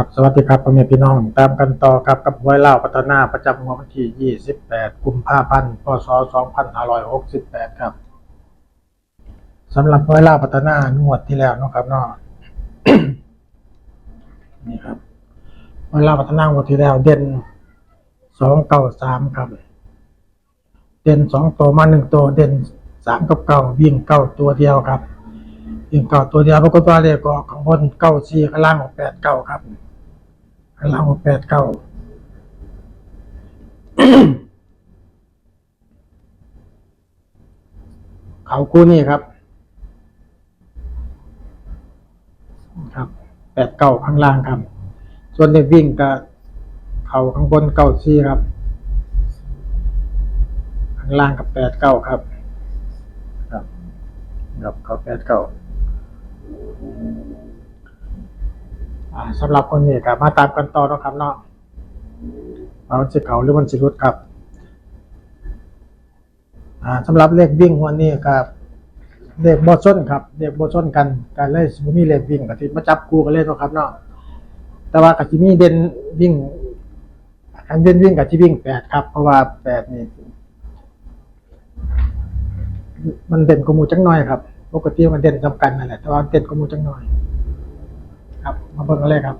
ครับสวัสดีครับพ่อแม่พี่น้อง ตามกันต่อครับกับหวยเล่าวพัฒนาประจำงวดวันที่ 28 กุมภาพันธ์พศ 2568 ครับสำหรับหวยเล่าวพัฒนางวดที่แล้วนะครับเนาะนี่ครับหวยเล่าวพัฒนางวดที่แล้ว เด่น293ครับ เด่นสองตัวมาหนึ่งตัวเด่นสามกับเก้าวิ่งเก้าตัวเดียวครับวิ่งเก้าตัวเดียวปรากฏว่าเลขก็ออกข้างบนเก้าสี่ข้างล่างออกแปดเก้าครับ ข้างล่างออกแปดเก้าเขาคู่นี่ครับ ครับแปดเก้าข้างล่างครับ ส่วนเลขวิ่งก็เขาข้างบนเก้าสี่ครับ ข้างล่างกับแปดเก้าครับ ครับกับเขาแปดเก้าอ่า สำหรับคนนี้ครับมาตามกันต่อนะครับเนาะว่ามันสิเขาหรือมันสิรุดครับอ่าสำหรับเลขวิ่งวันนี้ครับเลขบอชนครับเลขบอชนกันการเลยสิบ่มีเลขวิ่งกับที่มาจับคู่กันเลยเนะครับเนาะแต่ว่ากับที่มีเด่นวิ่งอันเด่นวิ่งกับที่วิ่งแปดครับ เพราะว่าแปดนี่มันเด่นกว่ามูจังน้อยครับปกติมันเด่นจำกันนั่นแหละแต่ว่าเด่นกว่ามูจังน้อย ครับ มาเบิ่งกันเลยครับ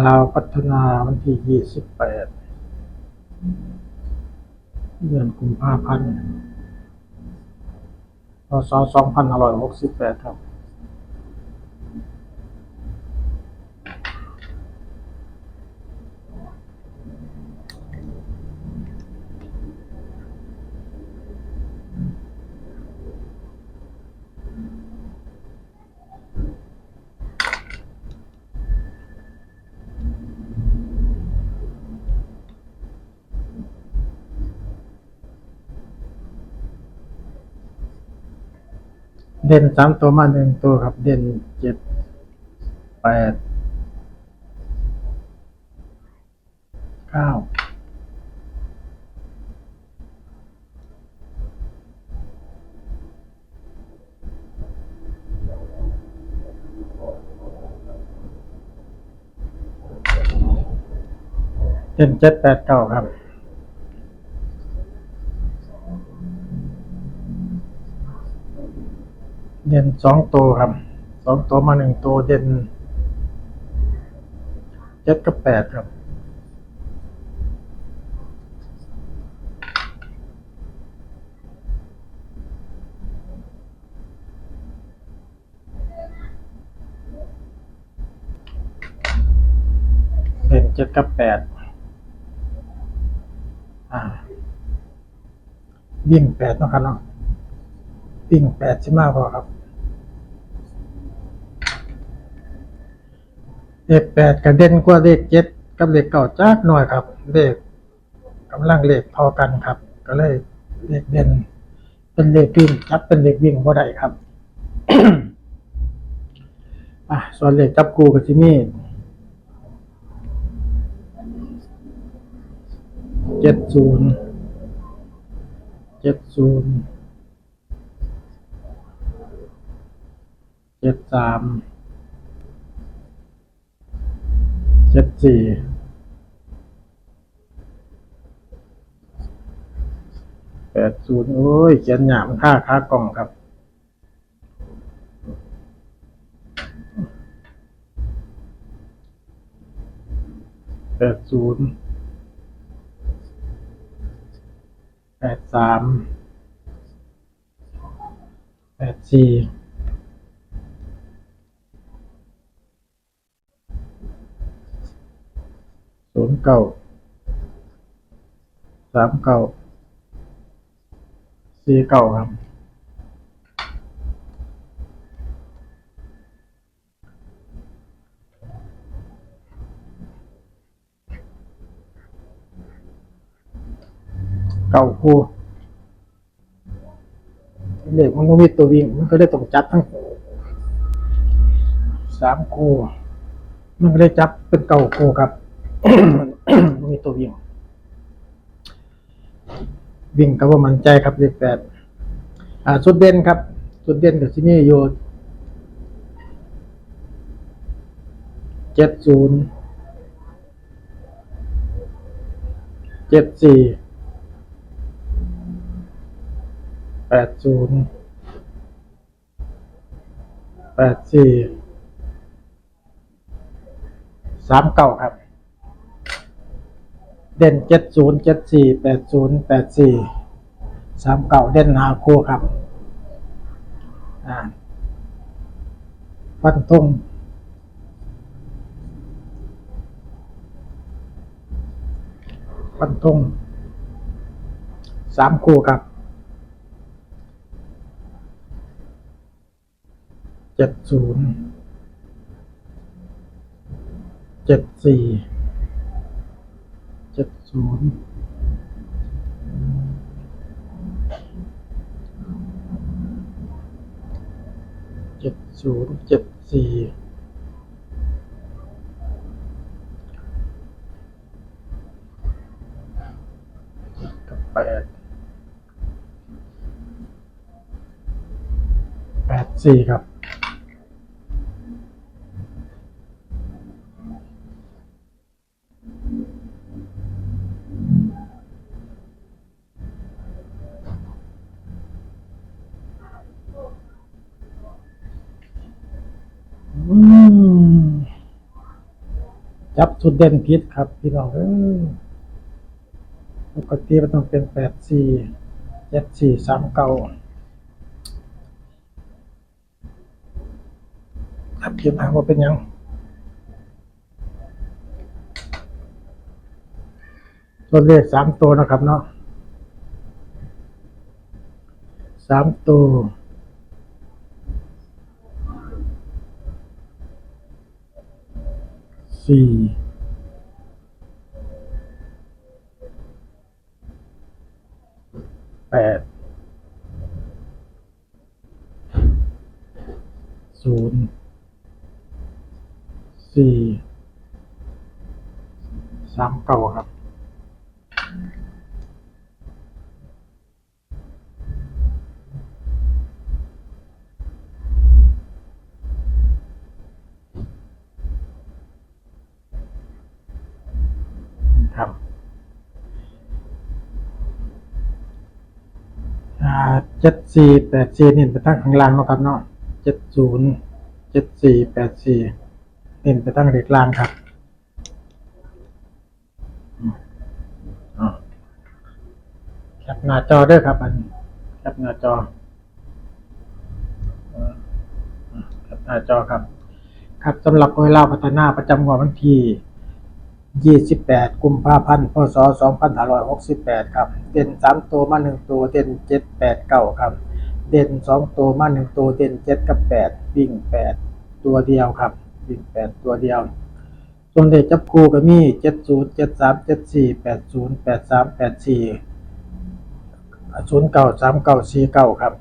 ลาวพัฒนาวันที่ยี่สิบแปดเดือนกุมภาพันธ์พศสองพันห้าร้อยหกสิบแปดครับ เด่นสามตัวมาหนึ่งตัวครับ เด่นเจ็ดแปดเก้าเด่นเจ็ดแปดเก้าครับ เด่นสองตัวครับสองตัวมาหนึ่งตัวเด่นเจ็ดกับแปดครับเด่นเจ็ดกับแปดอ่าวิ่งแปดนะครับเนาะ วิ่งแปดใช่มากพอครับเลขแปดกระเด็นกว่าเลขเจ็ดกับเลขเก่าจักหน่อยครับ เลขกำลังเลขพอกันครับ ก็เลยเลขเด่นเป็นเลขวิ่งจับเป็นเลขวิ่งบ่ได้ครับอะส่วนเลขจับกูกับที่นี่เจ็ดศูนย์เจ็ดศูนย์ เจ็ดสามเจ็ดสี่แปดศูนย์โอ้ยเขียนหยามค่าค่ากล่องครับแปดศูนย์แปดสามแปดสี่ นย์เก้าสามเก้าสี่เก้าครับเก้าคู่เด็กมันต้องมีตัววิ่งมันก็ได้ต้องจัดทั้งสามคู่มันก็ได้จับเป็นเก่าคู่ครับ มีตัววิ่ง วิ่งก็ว่ามันใจครับเลขแปดอ่าสุดเด่นครับ สุดเด่นกับที่นี่อยู่เจ็ดศูนย์เจ็ดสี่แปดศูนย์แปดสี่สามเก้าครับ เด่นเจ็ดศูนย์เจ็ดสี่แปดศูนย์แปดสี่สามเก้าเด่นหาคู่ครับฟันทงฟันทงสามคู่ครับเจ็ดศูนย์เจ็ดสี่ เจ็ดศูนย์เจ็ดศูนย์เจ็ดสี่กับแปดแปดสี่ครับ อืม จับสุดเด่นพิษครับ พี่น้องเอ้ยปกติมันต้องเป็นแปดสี่เจ็ดสี่สามเก้าจับพิษถาว่าเป็นยังตัวเลขสามตัวนะครับเนาะสามตัว สี่แปดศูนย์สี่สามเก้าครับ ครับอ่าเจ็ดสี่แปดสี่เน้นไปทั้งข้างล่างเนาะครับเนาะเจ็ดศูนย์เจ็ดสี่แปดสี่เน้นไปทั้งเด็กล่างครับอืมอ่าแคปหน้าจอเด้วยครับอันแคปหน้าจออ่าอ่าแคปหน้าจอครับ ครับสำหรับโอยเล่าพัฒนาประจำงวดวันที่ 28 กุมภาพันธ์พศ2568 ครับ เด่น 3 ตัวมา 1 ตัว เด่น 7 8 9 ครับ เด่น 2 ตัวมา 1 ตัว เด่น 7 กับ 8 วิ่ง 8 ตัวเดียวครับ วิ่ง 8 ตัวเดียว ส่วนเด็กจับคู่ก็มี 70 73 74 80 83 84 09 39 49 ครับ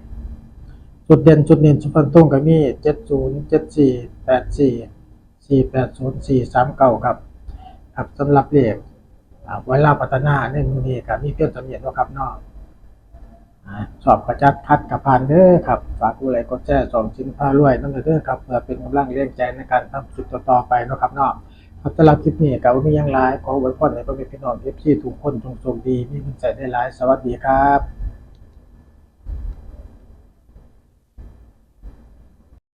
จุดเด่นจุดเด่นสุพรรณทุ่งก็มี 70 74 84 480 439 ครับ ครับสำหรับเลขอ่าไว้ลาพัฒนาในมือนี้ครับมีเพียงสำเนียงว่าครับนอกสอบประจัดคัดกับพานเด้อครับ ฝากกูไลกดแชร์สองชิ้นผ้ารวยนั่นเด้อครับเพื่อเป็นกำลังเลี้ยงใจในการทำคลิปต่อๆไปนะครับนอกครับสำหรับคลิปนี้ก็บ่มียังหลายขอไว้พรให้พ่อแม่พี่น้อง FC ทุกคนจงโชคดีมีเงินใส่ได้หลายสวัสดีครับ